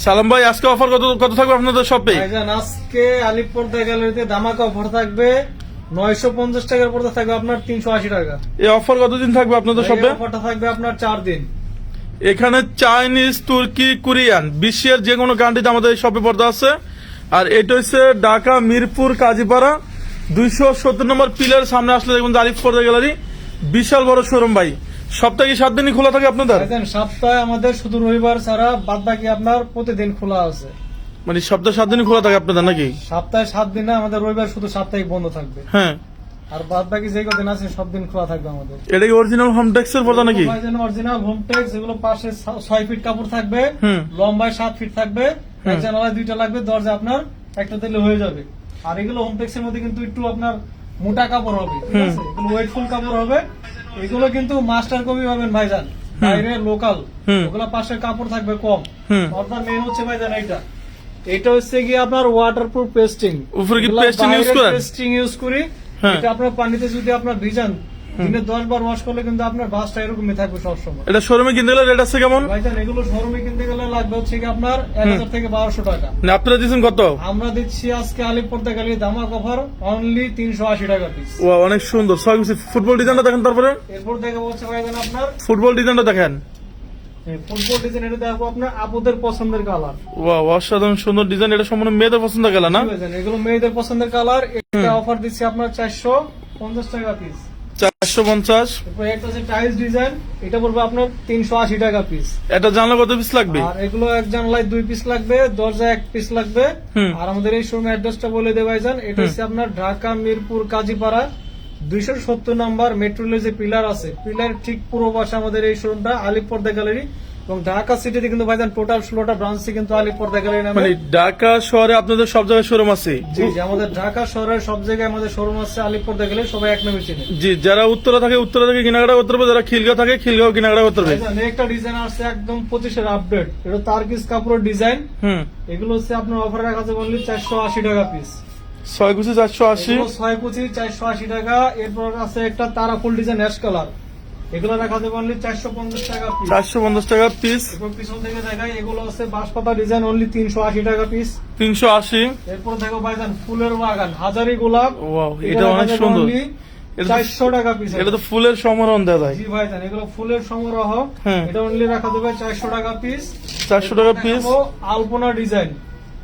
সালাম ভাই আজকে অফার কত কত থাকবে আপনাদের শপে আজকে আলিপুরদা গ্যালারিতে দামাকা অফার থাকবে। নয়শো পঞ্চাশ টাকার পর্দা থাকবে আপনার তিনশো আশি টাকা। এই অফার কতদিন থাকবে আপনাদের শপে অফারটা থাকবে আপনার চার দিন। এখানে চাইনিজ তুর্কি কোরিয়ান বিশ্বের যে কোনো কান্ট্রিতে আমাদের এই শপে পর্দা আছে। আর এটা হচ্ছে ঢাকা মিরপুর কাজীপাড়া। দুইশো সত্তর নম্বর পিলার সামনে আসলে দেখুন আরিফ পর্দা গ্যালারি। বিশাল বড় শোরুম ভাই। সপ্তাহে সাত দিনই খোলা থাকে আপনাদের? সপ্তাহে আমাদের শুধু রবিবার ছাড়া বাদ বাকি আপনার প্রতিদিন খোলা আছে। মানে সপ্তাহে সাত দিনই খোলা থাকে আপনাদের নাকি? সপ্তাহে সাত দিনে আমাদের রবিবার শুধু সাপ্তাহিক বন্ধ থাকবে। হ্যাঁ। আর বাদ বাকি যে কদিন আছে সব দিন খোলা থাকবে আমাদের। এটা কি অরিজিনাল হোম টেক্সের পর্দা নাকি? অরিজিনাল হোম টেক্স এগুলো পাশে ছয় ফিট কাপড় থাকবে। লম্বায় সাত ফিট থাকবে জানালায় দুইটা লাগবে দরজা আপনার একটা দিলে হয়ে যাবে। আর এগুলো হোম টেক্স এর মধ্যে কিন্তু একটু আপনার মোটা কাপড় হবে ঠিক আছে? ওয়েটফুল কাপড় হবে। এগুলো কিন্তু মাস্টার কপি পাবেন ভাইজান। বাইরে লোকাল ওগুলা পাশে কাপড় থাকবে কম। অর্থাৎ আপনার মেন হচ্ছে ভাইজান এইটা। এটা হচ্ছে কি আপনার ওয়াটারপ্রুফ পেস্টিং উপরে কি use করেন? পেস্টিং ইউজ করি। হ্যাঁ। এটা আপনার পানিতে যদি আপনার ভিজান দিনে দশ বার ওয়াশ করলে কিন্তু আপনার বাসটা এরকমই থাকবে সবসময়। এটা শোরুমে কিনতে গেলে রেট আছে কেমন? ভাইজান এগুলো শোরুমে কিনতে গেলে লাগবে হচ্ছে কি আপনার এক হাজার থেকে বারোশো টাকা। না আপনারা দিচ্ছেন কত? আমরা দিচ্ছি আজকে গেলে দামাক অফার অনলি তিনশো আশি টাকা পিস অনেক সুন্দর। ছয় পিসের ফুটবল ডিজাইনটা দেখেন তারপরে? এরপর দেখে বলছে ভাইজান আপনার। ফুটবল ডিজাইনটা দেখেন। ফুটবল ডিজাইন এটা আপনার আপুদের পছন্দের কালার অসাধারণ সুন্দর ডিজাইন এটা সম্পূর্ণ মেয়েদের পছন্দ গেল না? এগুলো মেয়েদের পছন্দের কালার এটা অফার দিচ্ছি আপনার চারশো পঞ্চাশ টাকা পিস চারশো পঞ্চাশ। একটা হচ্ছে টাইলস ডিজাইন এটা পড়বে আপনার তিনশো আশি টাকা পিস এটা জানলা কত পিস লাগবে? আর এগুলো এক জানলায় দুই পিস লাগবে দরজা এক পিস লাগবে। আর আমাদের এই শোরুম অ্যাড্রেসটা বলে দেওয়া যান এটা হচ্ছে আপনার ঢাকা মিরপুর কাজীপাড়া দুইশো সত্তর নাম্বার মেট্রোলে যে পিলার আছে পিলার ঠিক পূর্ব পাশে আমাদের এই শোরুমটা আলিপর্দা গ্যালারি। এবং ঢাকা সিটিতে কিন্তু ভাইজান টোটাল ষোলোটা ব্রাঞ্চে কিন্তু আলিপর্দা গ্যালারি নামে। মানে ঢাকা শহরে আপনাদের সব জায়গায় শোরুম আছে? জি জি আমাদের ঢাকা শহরের সব জায়গায় আমাদের শোরুম আছে আলিপর্দা গ্যালারি সবাই এক নামে চিনে। জি যারা উত্তরা থাকে উত্তরা থেকে কেনাকাটা করতে পারবে যারা খিলগাঁও থাকে খিলগাঁও কেনাকাটা করতে পারবে। একটা ডিজাইন আসছে একদম পঁচিশের আপডেট এটা তারকিস কাপড়ের ডিজাইন হুম। এগুলো হচ্ছে আপনার অফার রাখা আছে বললি চারশো আশি টাকা পিস ছয় কুচি চারশো আশি? ছয় কুচি চারশো আশি টাকা। এরপর আছে একটা তারা ফুল ডিজাইন অ্যাশ কালার এগুলো রাখা যাবে অনলি চারশো পঞ্চাশ টাকা পিস চারশো পঞ্চাশ টাকা পিস এরপর পিছন থেকে দেখাই এগুলো আছে বাঁশপাতা ডিজাইন অনলি তিনশো আশি টাকা পিস তিনশো আশি। এরপর দেখো ভাইজান ফুলের বাগান হাজারি গোলাপ। এটা অনেক সুন্দর। চারশো টাকা পিস এটা তো ফুলের সমারোহ জি ভাইজান এগুলো ফুলের সমারোহ। হ্যাঁ। এটা অনলি রাখা যাবে চারশো টাকা পিস চারশো টাকা পিস আলপনা ডিজাইন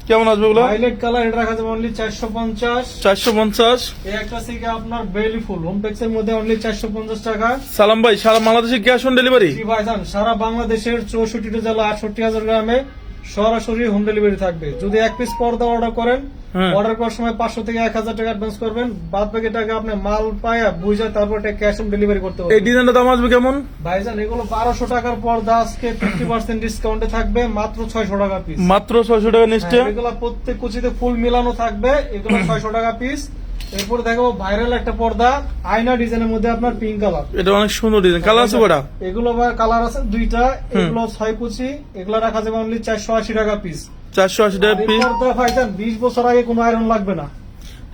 কেমন আসবে ওগুলো? ভাইলেট কালার এটা রাখা যাবে অনলি চারশো পঞ্চাশ। চারশো পঞ্চাশ। এই একটা থেকে আপনার বেলি ফুল হোম পেক্সের মধ্যে অনলি চারশো পঞ্চাশ টাকা। সালাম ভাই সারা বাংলাদেশে ক্যাশ অন ডেলিভারি জি ভাইজান সারা বাংলাদেশের চৌষট্টি জেলা আটষট্টি হাজার গ্রামে সরাসরি হোম ডেলিভারি থাকবে। যদি এক পিস পর্দা অর্ডার করেন হ্যাঁ। অর্ডার করার সময় পাঁচশো থেকে এক হাজার টাকা অ্যাডভান্স করবেন। বাদ বাকি টাকা আপনি মাল পায়া বুঝে তারপর ক্যাশ অন ডেলিভারি করতে এই পারবেন ডিজাইনটা দাম আসবে কেমন? ভাইজান এগুলো বারোশো টাকার পর্দা আজকে ফিফটি পার্সেন্ট ডিসকাউন্টে থাকবে মাত্র ছয়শো টাকা পিস মাত্র ছয়শো টাকা নিশ্চয় এগুলো প্রত্যেক কুচিতে ফুল মিলানো থাকবে এগুলো ছয়শো টাকা পিস এরপর দেখো ভাইরাল একটা পর্দা আয়না ডিজাইনের মধ্যে আপনার পিঙ্ক কালার এটা অনেক সুন্দর ডিজাইন কালার আছে কটা এগুলো কালার আছে দুইটা এগুলো ছয় কুচি এগুলো রাখা যাবে অনলি চারশো আশি টাকা পিস চারশো আশি টাকা পিস ভাইজান বিশ বছর আগে কোনো আয়রন লাগবে না।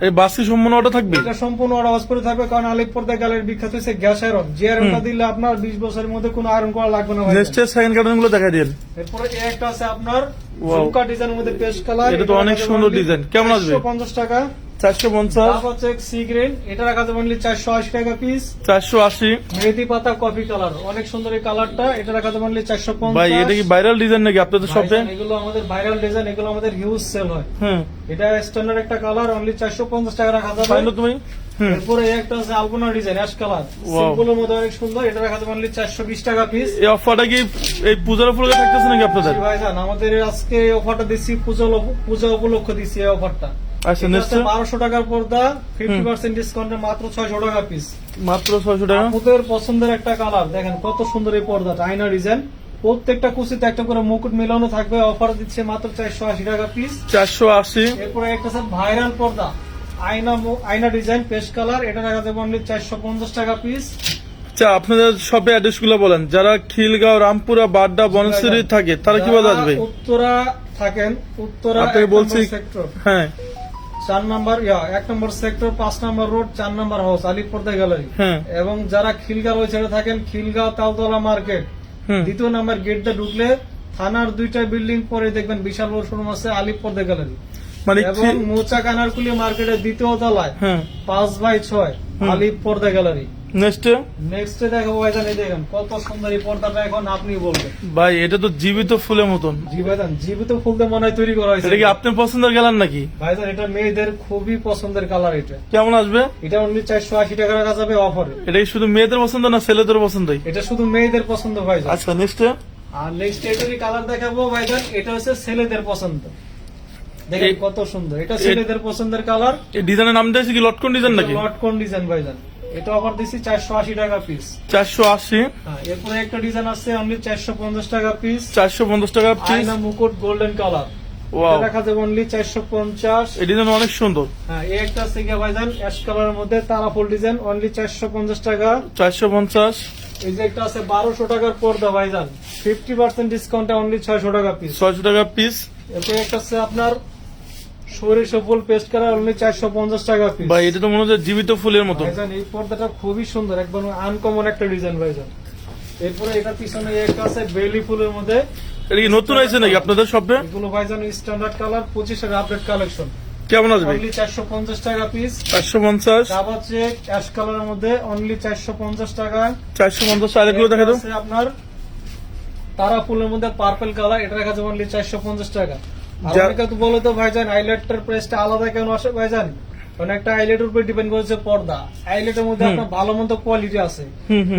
এই বাসি সম্পূর্ণ ওটা থাকবে? এটা সম্পূর্ণ আওয়াজ করে থাকবে কারণ আলিপুরদা গ্যালারি বিখ্যাত হচ্ছে গ্যাস আয়রন যে আয়রনটা দিলে আপনার বিশ বছরের মধ্যে কোনো আয়রন করা লাগবে না। নেক্সট সেকেন্ড কার্টনগুলো দেখা দিন। এরপরে এই একটা আছে আপনার. ঝুমকা ডিজাইনের মধ্যে পেস্ট কালার এটা তো অনেক সুন্দর ডিজাইন। কেমন আসবে? পঞ্চাশ টাকা। চারশো পঞ্চাশ। তারপর হচ্ছে সি গ্রিন এটা রাখা যাবে অনলি চারশো আশি টাকা পিস চারশো আশি। মেহেদি পাতা কফি কালার অনেক সুন্দর এই কালারটা এটা রাখা যাবে অনলি চারশো ভাই এটা কি ভাইরাল ডিজাইন নাকি আপনাদের শপে এগুলো আমাদের ভাইরাল ডিজাইন এগুলো আমাদের হিউজ সেল হয়। এটা স্ট্যান্ডার্ড একটা কালার অনলি চারশো পঞ্চাশ টাকা রাখা যাবে তুমি? এরপরে একটা আছে আলপনা ডিজাইন অ্যাশ কালার. সিম্পলের মধ্যে অনেক সুন্দর। এটা রাখা যাবে অনলি চারশো বিশ টাকা পিস এই অফারটা কি এই পূজার উপলক্ষে থাকতেছে নাকি আপনাদের? আমাদের আজকে এই অফারটা দিচ্ছি পূজা পূজা উপলক্ষ দিচ্ছি এই অফারটা আচ্ছা নিশ্চয়। বারোশো টাকার পর্দা ফিফটি পার্সেন্ট ডিসকাউন্টে মাত্র ছয়শো টাকা পিস মাত্র ছয়শো টাকা? আপনাদের পছন্দের একটা কালার দেখেন কত সুন্দর এই পর্দাটা আয়না ডিজাইন প্রত্যেকটা কুচিতে একটা করে মুকুট মেলানো থাকবে অফার দিচ্ছে মাত্র চারশো আশি টাকা পিস চারশো আশি। এরপরে একটা আছে ভাইরাল পর্দা আয়না আয়না ডিজাইন পেস্ট কালার এটা রাখা যাবে অনলি চারশো পঞ্চাশ টাকা পিস আচ্ছা আপনাদের অ্যাড্রেসগুলো বলেন। যারা খিলগাঁও রামপুরা বাড্ডা বনশ্রী থাকে তারা কীভাবে আসবে? উত্তরা থাকেন উত্তরা আপনাকে বলছি হ্যাঁ। চার নম্বর ইয়া এক নম্বর সেক্টর পাঁচ নম্বর রোড চার নম্বর হাউস আলিপর্দা গ্যালারি এবং যারা খিলগাঁও ওই সাইডে থাকেন খিলগাঁও তালতলা মার্কেট দ্বিতীয় নাম্বার গেটটা ঢুকলে থানার দুইটা বিল্ডিং পরে দেখবেন বিশাল বড় শোরুম আছে আলিপ গ্যালারি মানে এবং মোচা কানারকুলি মার্কেটের দ্বিতীয় তলায় হ্যাঁ। পাঁচ বাই ছয় হুম। গ্যালারি নেক্সটে নেক্সট দেখাবো ভাইজান এই দেখেন কত সুন্দর এই পর্দাটা এখন আপনি বলবেন। ভাই এটা তো জীবিত ফুলের মতন। জি ভাইজান জীবিত ফুলতে মনে হয় তৈরি করা হয়েছে। এটা কি আপনার পছন্দের গেলেন নাকি? ভাইজান এটা মেয়েদের খুবই পছন্দের কালার এটা। কেমন আসবে? এটা অনলি চারশো আশি টাকা রাখা যাবে অফারে। এটা কি শুধু মেয়েদের পছন্দ না ছেলেদের পছন্দ এটা শুধু মেয়েদের পছন্দ ভাইজান আচ্ছা নেক্সটে আর নেক্সট এটারই কালার দেখাবো ভাইজান এটা হচ্ছে ছেলেদের পছন্দ। দেখেন কত সুন্দর এটা ছেলেদের পছন্দের কালার। এই ডিজাইনের নাম দিয়েছে কি লটকন ডিজাইন নাকি? লট কোন ডিজাইন ভাইজান এটা অফার দিছি চারশো আশি টাকা পিস চারশো আশি। হ্যাঁ এরপরে একটা ডিজাইন আছে অনলি চারশো পঞ্চাশ টাকা পিস চারশো পঞ্চাশ টাকা পিস আয়না মুকুট গোল্ডেন কালার ওয়াও যাবে অনলি চারশো পঞ্চাশ। এই ডিজাইন অনেক সুন্দর। হ্যাঁ এই একটা আছে ভাইজান অ্যাশ কালারের মধ্যে তারাফুল ডিজাইন অনলি চারশো পঞ্চাশ টাকা। চারশো পঞ্চাশ। এই যে একটা আছে বারোশো টাকার পর্দা ভাইজান। ফিফটি পার্সেন্ট ডিসকাউন্টে অনলি ছয়শো টাকা পিস ছয়শো টাকা পিস এরপরে একটা আছে আপনার সরিষা ফুল পেস্ট করা অনলি চারশো পঞ্চাশ টাকা পিস ভাই এটা তো মনে হচ্ছে জীবিত ফুলের মতো। ভাইজান এই পর্দাটা খুবই সুন্দর একদম আনকমন একটা ডিজাইন ভাইজান। এরপরে এটা পিছনে একটা আছে বেলি ফুলের মধ্যে। এটা কি নতুন আছে নাকি আপনাদের শপে? এগুলো ভাইজান স্ট্যান্ডার্ড কালার পঁচিশের আপডেট কালেকশন কেমন আসবে অনলি চারশো পঞ্চাশ টাকা পিস চারশো পঞ্চাশ। ডাবা চেক অ্যাশ কালারের মধ্যে অনলি চারশো পঞ্চাশ টাকা। চারশো পঞ্চাশ আরেকগুলো দেখা দাও। আপনার তারা ফুলের মধ্যে পার্পল কালার এটা রাখা যাবে অনলি চারশো পঞ্চাশ টাকা। আর যা- অনেকে তো বলো তো ভাইজান আইলেটটার প্রাইসটা আলাদা কেন আসে ভাইজান? কারণ একটা আইলেটের উপর ডিপেন্ড করছে পর্দা। আইলেটের মধ্যে। আপনার ভালো মন্দ কোয়ালিটি আছে।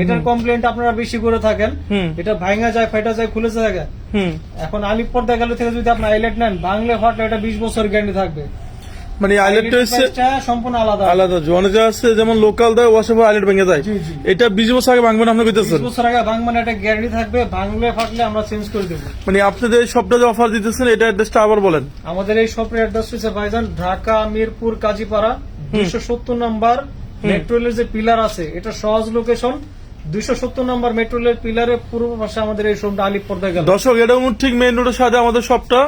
এটার। কমপ্লেন্ট আপনারা বেশি করে থাকেন। এটা ভাঙা যায় ফাইটা যায় খুলে থাকে এখন আলিপ পর্দা গেলে থেকে যদি আপনি আইলেট নেন বাংলা হট এটা বিশ বছর গ্যারান্টি থাকবে। মানে আইলেটটা হচ্ছে সম্পূর্ণ আলাদা। আলাদা। জনে যা আছে যেমন লোকাল দেয় ওয়াশে আইলেট ভেঙে যায়। এটা বিশ বছর আগে ভাঙবেন আপনি বিশ বছর আগে ভাঙবান একটা গ্যারান্টি থাকবে ভাঙলে ফাটলে আমরা চেঞ্জ করে দেবো। মানে আপনাদের এই সবটা যে অফার দিতেছেন এটা অ্যাড্রেসটা আবার বলেন। আমাদের এই শপের অ্যাড্রেস হচ্ছে ভাইজান ঢাকা মিরপুর কাজীপাড়া দুইশো সত্তর নাম্বার মেট্রো রেলের যে পিলার আছে এটা সহজ লোকেশন দুইশো সত্তর নম্বর মেট্রো রেলের পিলারের পূর্ব পাশে আমাদের এই শোরুমটা আলিপুর গেল। দর্শক এটা ঠিক মেইন রোডের সাথে আমাদের শপটা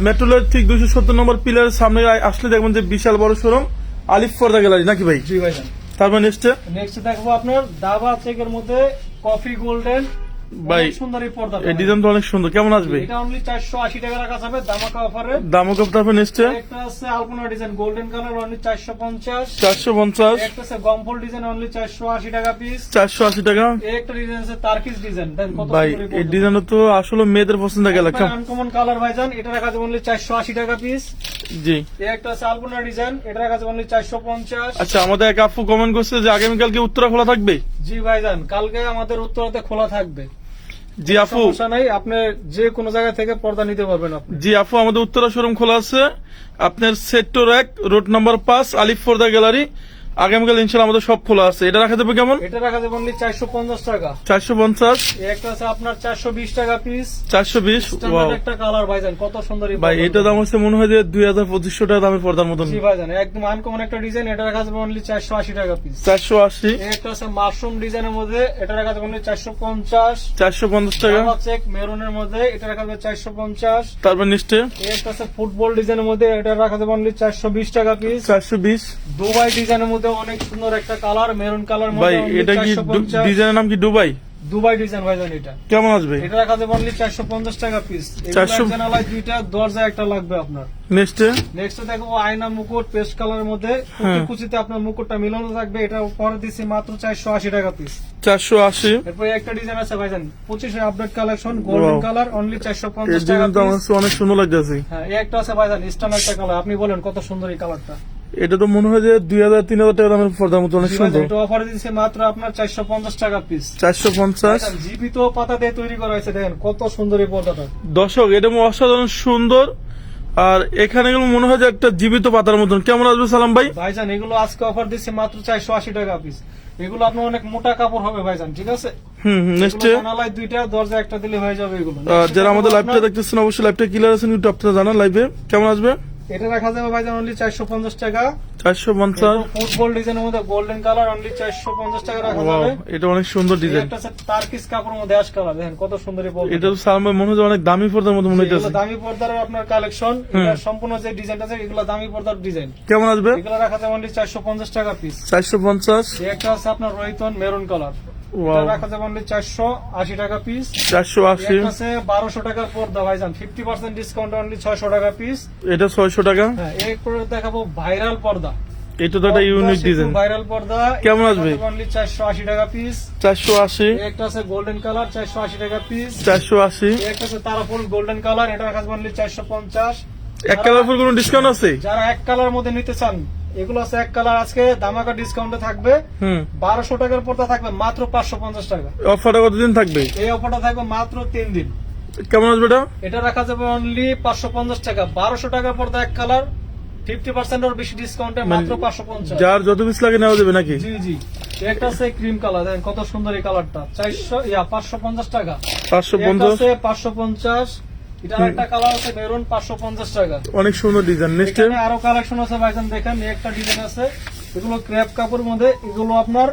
মেট্রোলের ঠিক দুইশো সত্তর নম্বর পিলারের সামনে আসলে দেখবেন যে বিশাল বড় শোরুম আলিফ ফর্দা গ্যালারি নাকি ভাই? জি ভাই তারপর নেক্সটে নেক্সট দেখব আপনার দাবা চেকের মধ্যে কফি গোল্ডেন ভাই, এই অনেক সুন্দর। কেমন আসবে? এটা অনলি চারশো আশি টাকা রাখা যাবে দামাকা অফারে দামও তারপর নেক্সটে একটা আছে alpana design golden colour only চারশো পঞ্চাশ। চারশো পঞ্চাশ। একটা আছে গম্ফল ডিজাইন অনলি চারশো আশি টাকা পিস চারশো আশি টাকা? একটা ডিজাইন আছে তার্কিস ডিজাইন দেন কত ভাই এই এই তো আসলে মেয়েদের পছন্দ গেল আনকমন কালার ভাইজান এটা রাখা যাবে অনলি চারশো আশি টাকা পিস জি। একটা আছে আলপনা ডিজাইন এটা রাখা যাবে অনলি চারশো পঞ্চাশ। আচ্ছা আমাদের এক আপু কমেন্ট করছে যে আগামীকালকে উত্তরা খোলা থাকবে? জি ভাইজান কালকে আমাদের উত্তরাতে খোলা থাকবে। জি আপু সমস্যা নাই আপনি যে কোনো জায়গা থেকে পর্দা নিতে পারবেন আপনি। জি আপু আমাদের উত্তরা শোরুম খোলা আছে। আপনার সেক্টর এক রোড নাম্বার পাঁচ আলিফ পর্দা গ্যালারি। আগামীকাল ইনশাল্লাহ আমাদের সব খোলা আছে। এটা রাখা যাবে কেমন? এটা রাখা অনলি চারশো পঞ্চাশ টাকা। চারশো পঞ্চাশ। একটা আছে আপনার চারশো বিশ টাকা পিস চারশো বিশ একটা কালার ভাইজান কত সুন্দর ভাই এটা দাম হচ্ছে মনে হয় যে দুই হাজার পঁচিশশো টাকা দামের পর্দার মতন। ভাইজান একদম আনকমন একটা ডিজাইন এটা রাখা যাবে অনলি চারশো আশি টাকা পিস চারশো আশি। একটা আছে মাশরুম ডিজাইনের মধ্যে এটা রাখা যাবে অনলি চারশো পঞ্চাশ। চারশো পঞ্চাশ টাকা। চেক মেরুনের মধ্যে এটা রাখা যাবে চারশো পঞ্চাশ। তারপর নিশ্চয় একটা আছে ফুটবল ডিজাইনের মধ্যে এটা রাখা যাবে অনলি চারশো বিশ টাকা পিস চারশো বিশ। দুবাই ডিজাইনের মধ্যে অনেক সুন্দর একটা কালার মেরুন কালার ভাই এটা কি ডিজাইনের নাম কি দুবাই? দুবাই ডিজাইন ভাইজান এটা। কেমন আসবে? এটা রাখা যাবে অনলি চারশো পঞ্চাশ টাকা পিস 400 জানালায় দুইটা দরজা একটা লাগবে আপনার। নেক্সটে নেক্সট দেখব আয়না মুকুট পেস্ট কালারের মধ্যে হ্যাঁ। কুচিতে আপনার মুকুটটা মিলানো থাকবে। এটা পরে মাত্র চারশো আশি টাকা পিস একটা ডিজাইন আছে ভাইজান update collection golden colour only টাকা পিস অনেক সুন্দর লাগতেছে। হ্যাঁ এই একটা আছে ভাইজান কালার আপনি বলেন কত সুন্দর এই কালারটা এটা তো মনে হয় যে দুই হাজার তিন হাজার টাকা দামের মতো অনেক সুন্দর। এটা অফারে দিচ্ছে মাত্র আপনার চারশো পঞ্চাশ টাকা পিস চারশো পঞ্চাশ। জীবিত পাতা দিয়ে তৈরি করা হয়েছে দেখেন কত সুন্দর এই পর্দাটা। দর্শক এটা অসাধারণ সুন্দর আর এখানে মনে হয় যে একটা জীবিত পাতার মতন। কেমন আসবে সালাম ভাই? ভাইজান এগুলো আজকে অফার দিচ্ছে মাত্র চারশো আশি টাকা পিস এগুলো আপনার অনেক মোটা কাপড় হবে ভাইজান ঠিক আছে? হুম নিশ্চয় জানালায় দুইটা দরজা একটা দিলে হয়ে যাবে এগুলো। যারা আমাদের লাইভটা দেখতেছেন অবশ্যই লাইভটা ক্লিয়ার আছেন কিন্তু আপনারা জানান লাইভে কেমন আসবে? এটা রাখা যাবে ভাইজান অনলি চারশো পঞ্চাশ টাকা। চারশো পঞ্চাশ? ফুটবল ডিজাইনের মধ্যে গোল্ডেন কালার অনলি চারশো পঞ্চাশ টাকা রাখা যাবে। এটা অনেক সুন্দর ডিজাইন একটা আছে তার্কিস কাপড়ের মধ্যে আশ কালার দেখেন কত সুন্দর এই বল এটা তো সালাম মনে হচ্ছে অনেক দামি পর্দার মতো মনে হইতেছে। দামি পর্দার আপনার কালেকশন। এটা সম্পূর্ণ যে ডিজাইনটা আছে এগুলো দামি পর্দার ডিজাইন কেমন আসবে? এগুলো রাখা যাবে অনলি চারশো পঞ্চাশ টাকা পিস চারশো পঞ্চাশ। একটা আছে আপনার রোহিতন মেরুন কালার. এটা রাখা যাবে অনলি চারশো আশি টাকা পিস চারশো আশি। আছে বারোশো টাকার পর্দা ভাইজান ফিফটি পার্সেন্ট ডিসকাউন্ট অনলি ছয়শো টাকা পিস এটা ছয়শো টাকা? হ্যাঁ এরপরে দেখাবো ভাইরাল পর্দা। এটা তো একটা ইউনিক ডিজাইন ভাইরাল পর্দা। কেমন আসবে? অনলি চারশো আশি টাকা পিস একটা আছে গোল্ডেন কালার চারশো আশি টাকা পিস চারশো আশি। একটা আছে তারাফুল গোল্ডেন কালার এটা রাখা অনলি চারশো পঞ্চাশ। এক কালার ফুল কোনো ডিসকাউন্ট আছে? যারা এক কালার মধ্যে নিতে চান এগুলো আছে এক কালার আজকে ধামাকা ডিসকাউন্টে থাকবে। বারোশো টাকার পর্দা থাকবে মাত্র পাঁচশো পঞ্চাশ টাকা। অফারটা কতদিন থাকবে? এই অফারটা থাকবে মাত্র তিন দিন। কেমন আসবে এটা? এটা রাখা যাবে অনলি পাঁচশো পঞ্চাশ টাকা। বারোশো টাকার পর্দা এক কালার ফিফটি পার্সেন্ট ওর বেশি ডিসকাউন্টে মাত্র পাঁচশো পঞ্চাশ। যার যত পিস লাগে নেওয়া যাবে নাকি? জি জি। একটা আছে ক্রিম কালার দেখেন কত সুন্দর এই কালারটা চারশো ইয়া পাঁচশো পঞ্চাশ টাকা। পাঁচশো পঞ্চাশ। পাঁচশো পঞ্চাশ এটা একটা কালার আছে মেরুন পাঁচশো পঞ্চাশ টাকা। অনেক সুন্দর ডিজাইন নেক্সট এখানে আরও কালেকশন আছে ভাইজান দেখেন এই একটা ডিজাইন আছে। এগুলো ক্র্যাপ কাপড়ের মধ্যে এগুলো আপনার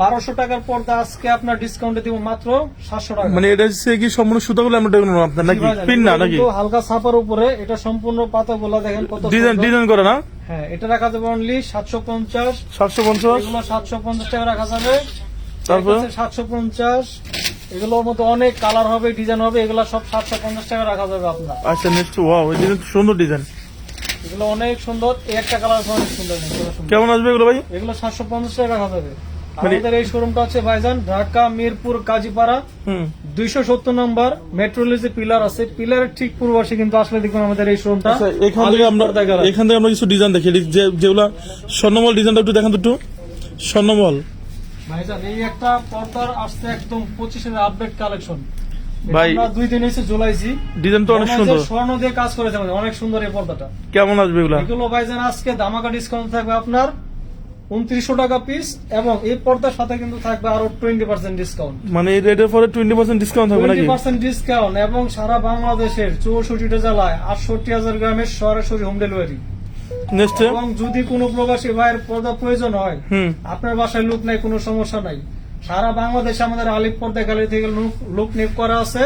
বারোশো টাকার পর্দা আজকে আপনার ডিসকাউন্টে দিব মাত্র সাতশো টাকা। মানে এটা হচ্ছে কি সম্পূর্ণ সুতাগুলো আমরা দেখুন আপনার নাকি? পিন না নাকি? হালকা ছাপার উপরে এটা সম্পূর্ণ পাতা গোলা দেখেন কত ডিজাইন ডিজাইন করে না? হ্যাঁ এটা রাখা যাবে অনলি সাতশো পঞ্চাশ। সাতশো পঞ্চাশ। সাতশো পঞ্চাশ টাকা রাখা যাবে। তারপর? সাতশো পঞ্চাশ। এগুলোর মধ্যে অনেক কালার হবে ডিজাইন হবে এগুলো সব সাতশো পঞ্চাশ টাকা রাখা যাবে আপনার। আচ্ছা নেক্সট ওয়াও সুন্দর ডিজাইন এগুলো অনেক সুন্দর একটা কালার অনেক সুন্দর। কেমন আসবে এগুলো ভাই? এগুলো সাতশো পঞ্চাশ টাকা রাখা যাবে। মানে- আমাদের এই শোরুমটা হচ্ছে ভাইজান ঢাকা মিরপুর কাজীপাড়া। হুম। দুইশো সত্তর নম্বর মেট্রোলে যে পিলার আছে পিলারের ঠিক পূর্বপাশে কিন্তু আসলে দেখুন আমাদের এই শোরুমটা আচ্ছা এখান থেকে আমরা এখান থেকে আমরা কিছু ডিজাইন দেখি। যেগুলা স্বর্ণমল ডিজাইনটা একটু দেখান তো একটু। স্বর্ণমল ভাইজান এই একটা পর্দার আসছে একদম পঁচিশের আপডেট কালেকশন ভাই- দুই দিন এসে জ্বলাইছি। ডিজাইন তো অনেক সুন্দর। স্বর্ণ দিয়ে কাজ করেছে অনেক সুন্দর এই পর্দাটা। কেমন আসবে এগুলা? এগুলো ভাইজান আজকে দামাকা ডিসকাউন্ট থাকবে আপনার উনত্রিশশো টাকা পিস এবং এই পর্দার সাথে কিন্তু থাকবে আরও টোয়েন্টি পার্সেন্ট ডিসকাউন্ট মানে এই রেটের পরে টোয়েন্টি পার্সেন্ট ডিসকাউন্ট থাকবে টোয়েন্টি পার্সেন্ট ডিসকাউন্ট এবং সারা বাংলাদেশের চৌষট্টিটা জেলায় আটষট্টি হাজার গ্রামের সরাসরি হোম ডেলিভারি এবং যদি কোনো প্রবাসী ভাইয়ের পর্দা প্রয়োজন হয় আপনার বাসায় লুক নাই কোনো সমস্যা নাই। সারা বাংলাদেশে আমাদের আলিপ পর্দা গ্যালারি থেকে লোক নিয়োগ করা আছে।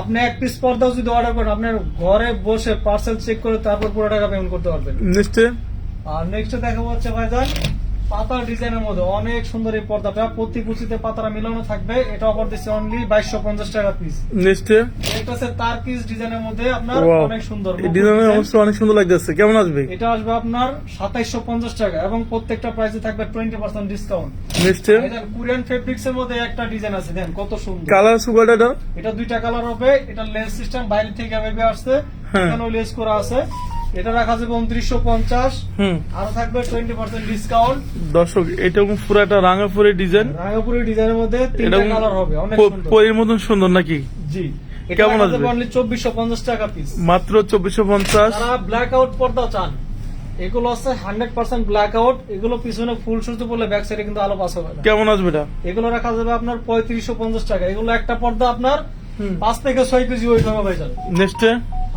আপনি এক পিস পর্দা যদি অর্ডার করেন আপনার ঘরে বসে পার্সেল চেক করে তারপর পুরো টাকা পেমেন্ট করতে পারবেন। নিশ্চয় আর নেক্সট দেখা হচ্ছে ভাইজান পাতার ডিজাইনের মধ্যে অনেক সুন্দর এই পর্দাটা প্রতি কুচিতে পাতারা মিলানো থাকবে। এটা অফার দিচ্ছে অনলি বাইশশো পঞ্চাশ টাকা পিস নেক্সট এটা হচ্ছে তার পিস ডিজাইনের মধ্যে আপনার অনেক সুন্দর। এই ডিজাইনের অবস্থা অনেক সুন্দর লাগতেছে। কেমন আসবে? এটা আসবে আপনার সাতাইশশো পঞ্চাশ টাকা এবং প্রত্যেকটা প্রাইসে থাকবে twenty percent discount next Korean fabrics এর মধ্যে একটা ডিজাইন আছে দেন কত সুন্দর। কালার সুগারটা এটা এটা দুইটা কালার হবে এটা লেস সিস্টেম বাইরে থেকে ভেবে আসছে। হ্যাঁ। এখানেও লেস করা আছে। এটা রাখা যাবে উনত্রিশশো পঞ্চাশ। আরও থাকবে টোয়েন্টি পার্সেন্ট ডিসকাউন্ট দর্শক এটা পুরো একটা রাঙাপুরের ডিজাইন রাঙাপুরি ডিজাইনের মধ্যে তিনটা কালার হবে অনেক পরীর মতন সুন্দর নাকি? জি। কেমন আসবে? অনলি চব্বিশশো পঞ্চাশ টাকা পিস মাত্র চব্বিশশো পঞ্চাশ? ব্ল্যাক আউট পর্দা চান এগুলো আছে হান্ড্রেড পার্সেন্ট ব্ল্যাক আউট এগুলো পিছনে ফুল সুতো পড়লে ব্যাক সাইডে কিন্তু আলো পাস হবে কেমন আসবে এটা? এগুলো রাখা যাবে আপনার পঁয়ত্রিশশো পঞ্চাশ টাকা। এগুলো একটা পর্দা আপনার পাঁচ থেকে ছয় কেজি ওয়েট হবে ভাইজান। নেক্সট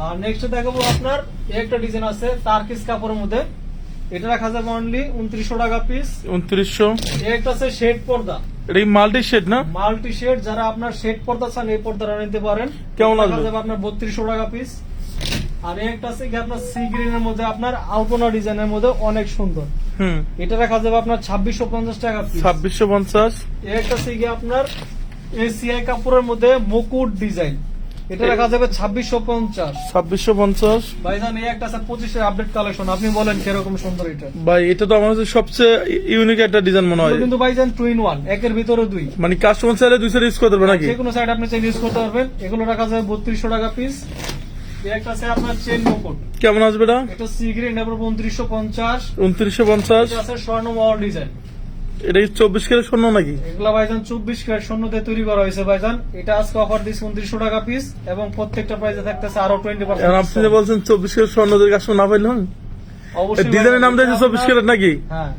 আর নেক্সট দেখাবো আপনার একটা ডিজাইন আছে টার্কিস কাপড়ের মধ্যে। এটা রাখা যাবে অনলি উনত্রিশশো টাকা পিস উনত্রিশশো। একটা আছে শেড পর্দা। এটা মাল্টি শেড না? মাল্টি শেড যারা আপনার শেড পর্দা চান এই পর্দাটা নিতে পারেন। কেমন যাবে আপনার বত্রিশশো টাকা পিস আর একটা আছে কি আপনার সি গ্রিনের মধ্যে আপনার আলপনা ডিজাইনের মধ্যে অনেক সুন্দর। হুম। এটা রাখা যাবে আপনার ছাব্বিশশো পঞ্চাশ টাকা ছাব্বিশশো পঞ্চাশ। একটা আছে কি আপনার এসিআই কাপড়ের মধ্যে মুকুট ডিজাইন এটা রাখা যাবে ছাব্বিশশো পঞ্চাশ। ছাব্বিশশো পঞ্চাশ। ভাইজান এই একটা আছে পঁচিশের আপডেট কালেকশন আপনি বলেন কীরকম সুন্দর এটা। ভাই এটা তো আমার কাছে সবচেয়ে ইউনিক একটা ডিজাইন মনে হয়। কিন্তু ভাইজান টু ইন ওয়ান একের ভিতরে দুই। মানে কাস্টমার চাইলে দুইশো ইউজ করতে পারবে নাকি? যে কোনো সাইড আপনি চাইলে ইউজ করতে পারবেন। এগুলো রাখা যাবে বত্রিশশো টাকা পিস কেমন আসবে এটা? সি গ্রিন উনত্রিশশো পঞ্চাশ। উনত্রিশশো পঞ্চাশ। স্বর্ণ মহল ডিজাইন এটা কি চব্বিশ কেজি স্বর্ণ নাকি? এগুলা ভাইজান চব্বিশ ক্যারেট স্বর্ণতে তৈরি করা হয়েছে ভাইজান। এটা আজকে অফার দিচ্ছে উনত্রিশশো টাকা পিস এবং প্রত্যেকটা প্রাইসে থাকতেছে আরও টোয়েন্টি পার্সেন্ট আপনি যে বলছেন চব্বিশ কেজি স্বর্ণদের কাস্টমার না পাইলে অবশ্যই ডিজাইনের নাম দিয়েছে চব্বিশ ক্যারেট নাকি? হ্যাঁ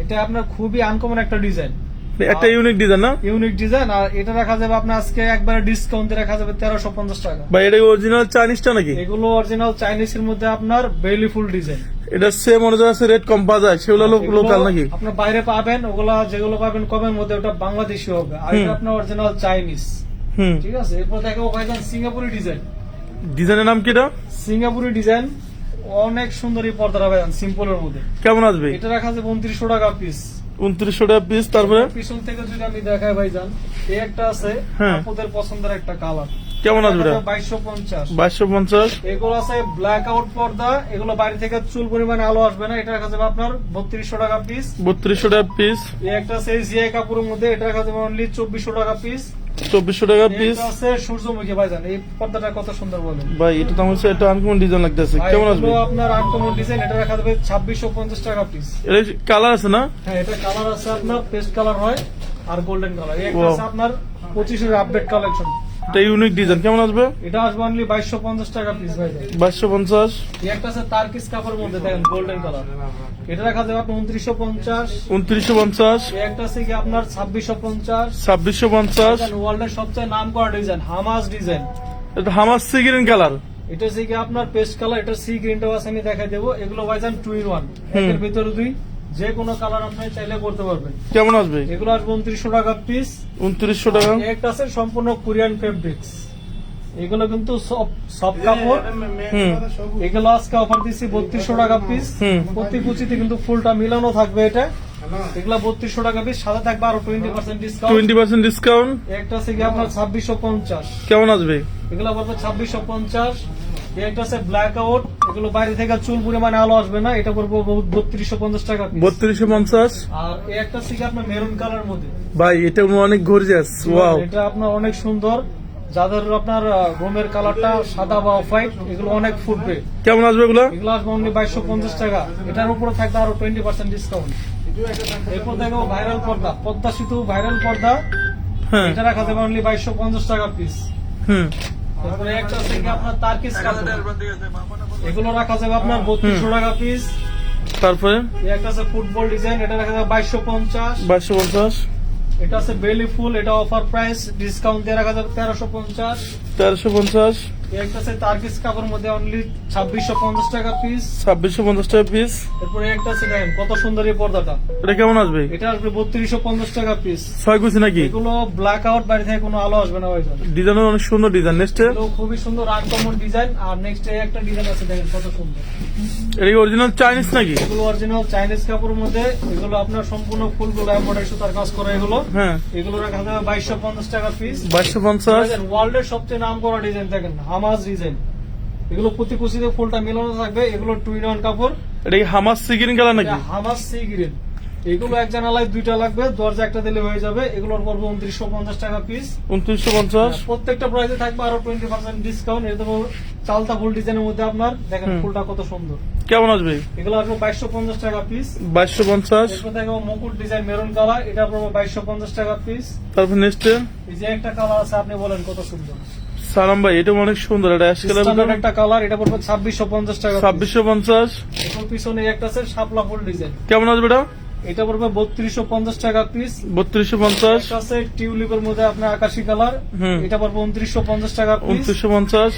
এটা আপনার খুবই আনকমন একটা ডিজাইন একটা ইউনিক ডিজাইন না? ইউনিক ডিজাইন আর এটা রাখা যাবে আপনার আজকে একবারে ডিসকাউন্টে রাখা যাবে তেরোশো পঞ্চাশ টাকা। ভাই এটা অরিজিনাল চাইনিজটা নাকি? এগুলো অরিজিনাল চাইনিজ এর মধ্যে আপনার বেলিফুল ডিজাইন এটা সেম অনুযায়ী আছে রেট কম পাওয়া যায় সেগুলো লোকাল নাকি? আপনার বাইরে পাবেন ওগুলা যেগুলো পাবেন কমের মধ্যে ওটা বাংলাদেশি হবে। আর এটা আপনার অরিজিনাল চাইনিজ হুম। ঠিক আছে? এরপর দেখাবো ভাইজান সিঙ্গাপুরি ডিজাইন ডিজাইনের নাম কি এটা? সিঙ্গাপুরি ডিজাইন অনেক সুন্দর পর্দাটা ভাইজান সিম্পলের মধ্যে। কেমন আসবে? এটা রাখা যাবে উনত্রিশশো টাকা পিস উনত্রিশশো টাকা পিস তারপরে? পিছন থেকে যদি আমি দেখাই ভাইজান এই একটা আছে হ্যাঁ। আপনাদের পছন্দের একটা কালার কেমন আসবে বাইশশো পঞ্চাশ। বাইশশো পঞ্চাশ। এগুলো আছে ব্ল্যাক আউট পর্দা এগুলো বাইরে থেকে চুল পরিমাণে আলো আসবে না এটা রাখা যাবে আপনার বত্রিশশো টাকা পিস বত্রিশশো টাকা পিস এই একটা আছে জিআই কাপড়ের মধ্যে এটা রাখা যাবে অনলি চব্বিশশো টাকা পিস চব্বিশশো টাকা পিস সূর্যমুখী ভাই জান এই পর্দাটা কত সুন্দর বলেন। ভাই এটা তো আমার এটা আনকমন ডিজাইন লাগতেছে। কেমন আসবে? আপনার আনকমন ডিজাইন এটা রাখা যাবে ছাব্বিশশো পঞ্চাশ টাকা পিস এটা কালার আছে না? হ্যাঁ এটা কালার আছে আপনার পেস্ট কালার হয় আর গোল্ডেন কালার এই একটা আছে আপনার পঁচিশের আপডেট কালেকশন এটা ইউনিক ডিজাইন কেমন আসবে? এটা আসবে অনলি বাইশশো পঞ্চাশ টাকা পিস ভাই। বাইশশো পঞ্চাশ। এই একটা আছে তার্কিস কাপড়ের মধ্যে দেখেন গোল্ডেন কালার এটা রাখা যাবে আপনার উনত্রিশশো পঞ্চাশ। উনত্রিশশো পঞ্চাশ। এই একটা আছে কি আপনার ছাব্বিশশো পঞ্চাশ। ছাব্বিশশো পঞ্চাশ। ওয়ার্ল্ডের সবচেয়ে নাম করা ডিজাইন হামাস ডিজাইন এটা হামার সিগ্রিন কালার এটা হচ্ছে কি আপনার পেস্ট কালার এটা সি গ্রিনটাও আছে আমি দেখাই দেবো। এগুলো ভাইজান টু ইন ওয়ানের ভিতরে দুই। যে কোনো কালার আপনি চাইলে করতে পারবেন। কেমন আসবে? এগুলো আসবে উনত্রিশশো টাকা পিস উনত্রিশশো টাকা। একটা আছে সম্পূর্ণ কোরিয়ান ফেব্রিক্স এগুলো কিন্তু সব সব কাপড়। এগুলো আজকে অফার দিচ্ছি বত্রিশশো টাকা পিস হুম। প্রতি কুচিতে কিন্তু ফুলটা মিলানো থাকবে এটা। এগুলা বত্রিশশো টাকা পিস সাদা থাকবে আরও twenty percent discount twenty percent discount একটা আছে কি আপনার ছাব্বিশশো পঞ্চাশ। কেমন আসবে? এগুলো পড়বে ছাব্বিশশো পঞ্চাশ। একটা আছে ব্ল্যাক আউট এগুলো বাইরে থেকে চুল পরিমাণে আলো আসবে না এটা পড়ব বত্রিশশো পঞ্চাশ টাকা। বত্রিশশো পঞ্চাশ? আর এই একটা আপনার মেরুন কালার মধ্যে। ভাই এটা অনেক গর্জিয়াস ওয়াও এটা আপনার অনেক সুন্দর। যাদের আপনার রুমের কালারটা সাদা বা অফ হোয়াইট এগুলো অনেক ফুটবে। কেমন আসবে এগুলো? এগুলো আসবে অনলি বাইশশো পঞ্চাশ টাকা। এটার উপরে থাকবে আরও টোয়েন্টি পার্সেন্ট ডিসকাউন্ট এরপর দেখো ভাইরাল পর্দা পদ্মা সেতু ভাইরাল পর্দা। হ্যাঁ। এটা রাখা যাবে অনলি বাইশশো পঞ্চাশ টাকা পিস হুম। তারপরে একটা আছে আপনার তার্কিস কাপড় এগুলো রাখা যাবে আপনার বত্রিশশো টাকা পিস তারপরে? একটা আছে ফুটবল ডিজাইন এটা রাখা যাবে বাইশশো পঞ্চাশ। বাইশশো পঞ্চাশ। এটা আছে বেলি ফুল এটা অফার প্রাইস ডিসকাউন্ট দিয়ে রাখা যাবে তেরোশো পঞ্চাশ। তেরোশো পঞ্চাশ। একটা আছে তার্কিস কাপড়ের মধ্যে অনলি ছাব্বিশশো পঞ্চাশ টাকা পিস ছাব্বিশশো পঞ্চাশ টাকা পিস এরপরে একটা আছে দেখেন কত সুন্দর এই পর্দাটা। এটা কেমন আসবে? এটা আসবে বত্রিশশো পঞ্চাশ টাকা পিস ছয় কুচি নাকি? এগুলো ব্ল্যাক আউট বাড়ি থেকে কোনো আলো আসবে না ভাই ডিজাইন অনেক সুন্দর ডিজাইন নেক্সট এগুলো খুবই সুন্দর আনকমন ডিজাইন আর নেক্সট একটা ডিজাইন আছে দেখেন কত সুন্দর। এটা অরিজিনাল চাইনিজ নাকি? এগুলো অরিজিনাল চাইনিজ কাপড়ের মধ্যে। এগুলো আপনার সম্পূর্ণ ফুলগুলো এমব্রয়ডারি সুতার কাজ করা এগুলো। হ্যাঁ। এগুলো রাখা যাবে বাইশশো পঞ্চাশ টাকা পিস বাইশশো পঞ্চাশ। ওয়ার্ল্ড এর সবচেয়ে নাম করা ডিজাইন দেখেন হামাজ ডিজাইন এগুলো প্রতি কুচিতে ফুলটা মিলানো থাকবে এগুলো টু ইন ওয়ান কাপড়। এটা কি হামার সিগ্রিন কালার নাকি? এটা হামাজ সি গ্রিন এগুলো এক জানালায় দুইটা লাগবে দরজা একটা দিলে হয়ে যাবে এগুলোর পড়বে উনত্রিশশো পঞ্চাশ টাকা পিস উনত্রিশশো পঞ্চাশ? প্রত্যেকটা প্রাইসে থাকবে আরও টোয়েন্টি পার্সেন্ট ডিসকাউন্ট এর চালতা ফুল ডিজাইনের মধ্যে আপনার দেখেন ফুলটা কত সুন্দর। কেমন আসবে? এগুলো আসবে বাইশশো পঞ্চাশ টাকা পিস বাইশশো পঞ্চাশ? দেখো মুকুট ডিজাইন মেরুন কালার এটা পড়বে বাইশশো পঞ্চাশ টাকা পিস তারপর নেক্সট এই যে একটা কালার আছে আপনি বলেন কত সুন্দর। সালাম ভাই এটা অনেক সুন্দর এটা অ্যাশ কালার একটা কালার এটা পড়বে ছাব্বিশশো পঞ্চাশ টাকা ছাব্বিশশো পঞ্চাশ। পিছনে একটা আছে শাপলা ফুল ডিজাইন কেমন আসবে এটা? এটা পড়বে বত্রিশশো পঞ্চাশ টাকা পিস বত্রিশশো পঞ্চাশ। একটা আছে টিউলিপের মধ্যে আপনার আকাশি কালার। এটা পড়বে উনত্রিশশো পঞ্চাশ টাকা পিস উনত্রিশশো পঞ্চাশ।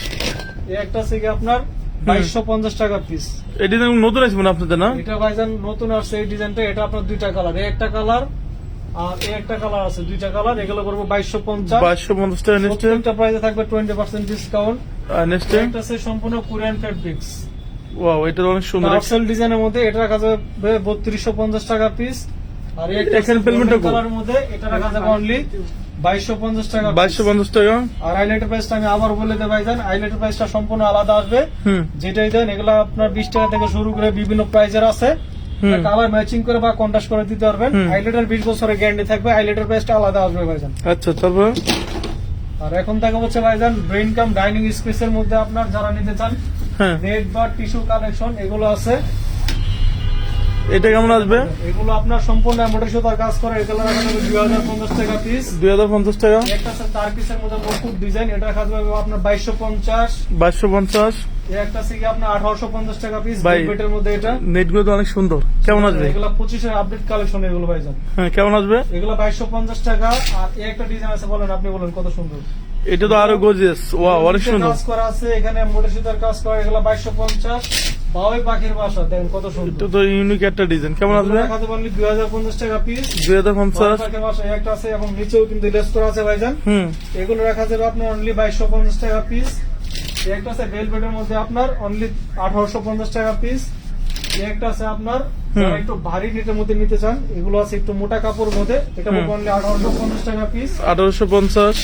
এই একটা আছে কি আপনার? বাইশশো পঞ্চাশ টাকা পিস এই ডিজাইন নতুন আছে মানে আপনাদের না? এটা ভাইজান নতুন আসছে এই ডিজাইনটা এটা আপনার দুইটা কালার এই একটা কালার আর এই একটা কালার আছে দুইটা কালার এগুলো পড়বে বাইশশো পঞ্চাশ। বাইশশো পঞ্চাশ টাকা নেক্সট প্রত্যেকটা প্রাইসে থাকবে টোয়েন্টি পার্সেন্ট ডিসকাউন্ট নেক্সট একটা আছে সম্পূর্ণ কোরিয়ান ফেব্রিক্স ওয়াও এটা অনেক সুন্দর। টার্সেল ডিজাইনের মধ্যে এটা রাখা যাবে বত্রিশশো পঞ্চাশ টাকা পিস আর একটা? কালার মধ্যে এটা রাখা যাবে অনলি বাইশশো পঞ্চাশ টাকা বাইশশো পঞ্চাশ টাকা? আর প্রাইসটা আমি আবার বলে প্রাইসটা সম্পূর্ণ আলাদা আসবে। যেটাই দেন এগুলো আপনার বিশ টাকা থেকে শুরু করে বিভিন্ন প্রাইজের আছে। কালার ম্যাচিং করে বা কন্ট্রাস্ট করে দিতে পারবেন। হুম। হাইলাইটার বিশ বছরের গ্যারান্টি থাকবে হাইলাইটের প্রাইসটা আলাদা আসবে ভাইজান। আচ্ছা তারপর? আর এখন দেখা হচ্ছে ভাইজান ব্রেন কাম ডাইনিং স্পেসের মধ্যে আপনার যারা নিতে চান হ্যাঁ। নেট বা টিস্যু কালেকশন এগুলো আছে। এটা কেমন আসবে? এগুলো আপনার সম্পূর্ণ মোটর সুতার কাজ করে। এগুলো রাখা দুই হাজার পঞ্চাশ টাকা পিস দুই হাজার পঞ্চাশ টাকা? একটা তার পিসের মধ্যে মুকুট ডিজাইন এটা রাখা যাবে আপনার বাইশশো পঞ্চাশ। বাইশশো পঞ্চাশ? একটা আছে কি আপনার আঠারোশো পঞ্চাশ টাকা পিস বেটের মধ্যে এটা। নেটগুলো তো অনেক সুন্দর। কেমন আসবে? এগুলো পঁচিশের আপডেট কালেকশন এগুলো ভাইজান হ্যাঁ কেমন আসবে? এগুলো বাইশশো পঞ্চাশ টাকা। আর এই একটা ডিজাইন আছে বলেন আপনি বলেন কত সুন্দর। এটা তো আরও গজিয়াস ওয়াও অনেক সুন্দর। কাজ করা আছে এখানে মোটর সুতার কাজ করা এগুলো বাইশশো পঞ্চাশ। বাউই পাখির বাসা দেখেন কত এটা তো ইউনিক একটা ডিজাইন কেমন আসবে দেখাতে পারলি দুই হাজার পঞ্চাশ টাকা পিস দুই হাজার পঞ্চাশ? পাখির বাসা একটা আছে এবং নিচেও কিন্তু লেস করা আছে ভাইজান। হুম। এগুলো রাখা যাবে আপনার অনলি বাইশশো পঞ্চাশ টাকা পিস একটা আছে ভেলভেটের মধ্যে আপনার অনলি আঠারোশো পঞ্চাশ টাকা পিস একটা আছে আপনার একটু ভারী নেটের মধ্যে নিতে চান এগুলো আছে একটু মোটা কাপড়ের মধ্যে। এটা। অনলি আঠারোশো পঞ্চাশ টাকা পিস আঠারোশো পঞ্চাশ।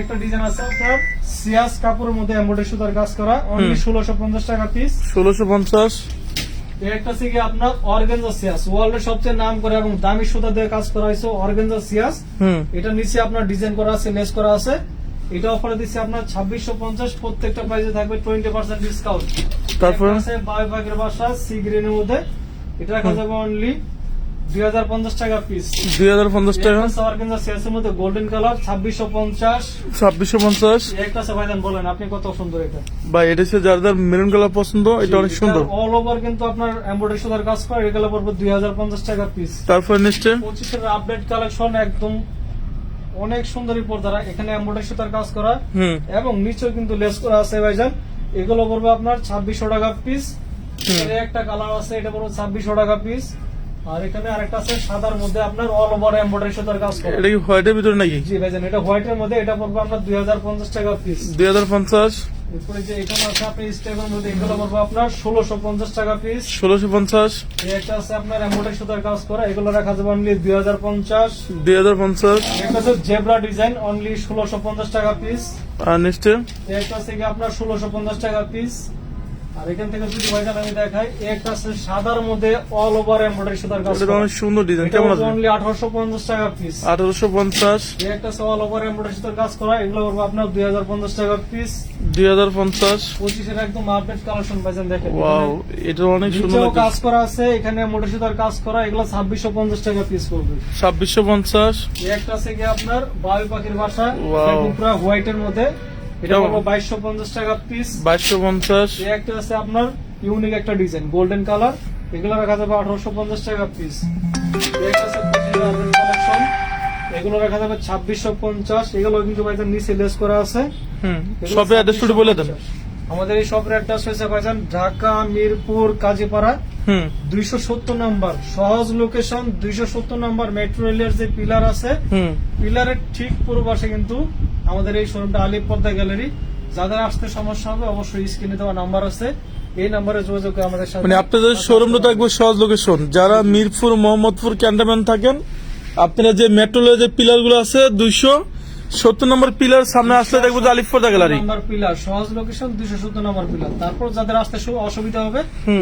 একটা ডিজাইন আছে আপনার সিয়াস কাপড়ের মধ্যে সুতার কাজ করা অনলি ষোলোশো পঞ্চাশ টাকা পিস ষোলোশো পঞ্চাশ। এই একটা আছে কি আপনার অর্গেনজা সিয়াস। ওয়ার্ল্ডের সবচেয়ে নাম করা এবং দামি সুতা দিয়ে কাজ করা হয়েছে অর্গেনজা সিয়াস। এটা নিচে আপনার ডিজাইন করা আছে লেস করা আছে। এটা অফারে দিচ্ছে আপনার ছাব্বিশশো পঞ্চাশ প্রত্যেকটা প্রাইসে থাকবে টোয়েন্টি পার্সেন্ট ডিসকাউন্ট তারপর? বাই বাসা সি গ্রিনের মধ্যে। এটা রাখা যাবে অনলি দুই হাজার পঞ্চাশ টাকা পিস দুই হাজার পঞ্চাশ টাকা? অর্গেনজা সিয়াসের মধ্যে গোল্ডেন কালার ছাব্বিশশো পঞ্চাশ। ছাব্বিশশো পঞ্চাশ? একটা ভাইজান বলেন আপনি কত সুন্দর এটা। বা এটা হচ্ছে যার যার মেরুন কালার পছন্দ এটা অনেক সুন্দর। অল ওভার কিন্তু আপনার এমব্রয়ডারি সুতার কাজ করে এগুলো পড়বে দুই হাজার পঞ্চাশ টাকা পিস তারপর নিচে পঁচিশের আপডেট কালেকশন একদম অনেক সুন্দরী পর্দারা এখানে এমব্রয়ডারি সুতার কাজ করা। এবং নিচেও কিন্তু লেস করা আছে ভাইজান এগুলো পড়বে আপনার ছাব্বিশশো টাকা পিস একটা কালার আছে এটা পড়বে ছাব্বিশশো টাকা পিস আর এখানে আরেকটা আছে সাদার মধ্যে আপনার অল ওভার এমব্রয়ডারি সুতার কাজ করা। এটা কি হোয়াইটের ভিতরে নাকি? জি ভাইজান এটা হোয়াইটের মধ্যে এটা পড়বে আপনার দুই হাজার পঞ্চাশ টাকা পিস দুই হাজার পঞ্চাশ? এরপরে যে এখানে আছে আপনি স্টেপের মধ্যে এগুলো পড়বে আপনার ষোলোশো পঞ্চাশ টাকা পিস ষোলোশো পঞ্চাশ? এই একটা আছে আপনার এমব্রয়ডারি সুতার কাজ করা এগুলো রাখা যাবে অনলি দুই হাজার পঞ্চাশ। দুই হাজার পঞ্চাশ? একটা আছে জেব্রা ডিজাইন অনলি ষোলোশো পঞ্চাশ টাকা পিস আর এই একটা আছে কি আপনার ষোলোশো পঞ্চাশ টাকা পিস আর এখান থেকে যদি ভাইজান আমি দেখাই একটা আছে সাদার মধ্যে অল ওভার এমব্রয়ডারি সুতার কাজ এটা অনেক সুন্দর ডিজাইন কেমন আছে? অনলি আঠারোশো পঞ্চাশ টাকা পিস আঠারোশো পঞ্চাশ। এই একটা আছে অল ওভার এমব্রয়ডারি সুতার কাজ করা এগুলো করব আপনার টাকা পিস একদম আপডেট কালেকশন ভাইজান দেখেন। ওয়াও এটা অনেক সুন্দর কাজ করা আছে এখানে মোটর সুতার কাজ করা এগুলো ছাব্বিশশো পঞ্চাশ টাকা পিস করবে। ছাব্বিশশো পঞ্চাশ। এই একটা আছে কি আপনার বায়ু পাখির বাসা পুরো হোয়াইটের মধ্যে। এটা কেমন? পড়ব বাইশশো পঞ্চাশ টাকা পিস বাইশশো পঞ্চাশ। এই একটা আছে আপনার ইউনিক একটা ডিজাইন গোল্ডেন কালার এগুলো রাখা যাবে আঠারোশো পঞ্চাশ টাকা পিস একটা আছে কালেকশন এগুলো রাখা যাবে ছাব্বিশশো পঞ্চাশ। এগুলো কিন্তু ভাইজান নিচে লেস করা আছে। হুম সবে অ্যাড্রেস বলে দেন। আমাদের এই শপের অ্যাড্রেস হয়েছে ভাইজান ঢাকা মিরপুর কাজীপাড়া। হুম। দুইশো সত্তর নাম্বার। সহজ লোকেশন দুইশো সত্তর নাম্বার। মেট্রো রেলের যে পিলার আছে পিলারের ঠিক পূর্ব পাশে কিন্তু আমাদের এই শোরুমটা আলিপ পর্দা গ্যালারি। যাদের আসতে সমস্যা হবে অবশ্যই স্ক্রিনে দেওয়া নাম্বার আছে। এই নাম্বারে যোগাযোগ আমাদের সাথে মানে আপনাদের শোরুমটা একবার সহজ লোকেশন যারা মিরপুর মোহাম্মদপুর ক্যান্টনমেন্ট থাকেন আপনারা যে মেট্রোলের যে পিলারগুলো আছে দুইশো সত্তর নম্বর পিলার সামনে আসলে দেখব যে আলিফপর্দা গ্যালারি নাম্বার পিলার সহজ লোকেশন দুইশো সত্তর নম্বর পিলার তারপর যাদের আসতে অসুবিধা হবে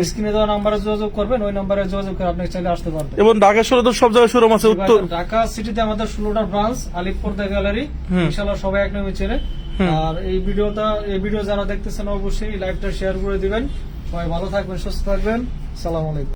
স্ক্রিনে দেওয়া নাম্বারে যোগাযোগ করবেন ওই নাম্বারে যোগাযোগ করে আপনি চাইলে আসতে পারবেন। এবং ঢাকা শহরে তো সব জায়গায় শোরুম আছে উত্তর ঢাকা সিটিতে আমাদের ষোলোটা ব্রাঞ্চ আলিপুরদা গ্যালারি। ইনশাল্লাহ সবাই এক নামে চেনে। আর এই ভিডিওটা এই ভিডিও যারা দেখতেছেন অবশ্যই লাইভটা শেয়ার করে দিবেন। সবাই ভালো থাকবেন সুস্থ থাকবেন। সালাম আলাইকুম।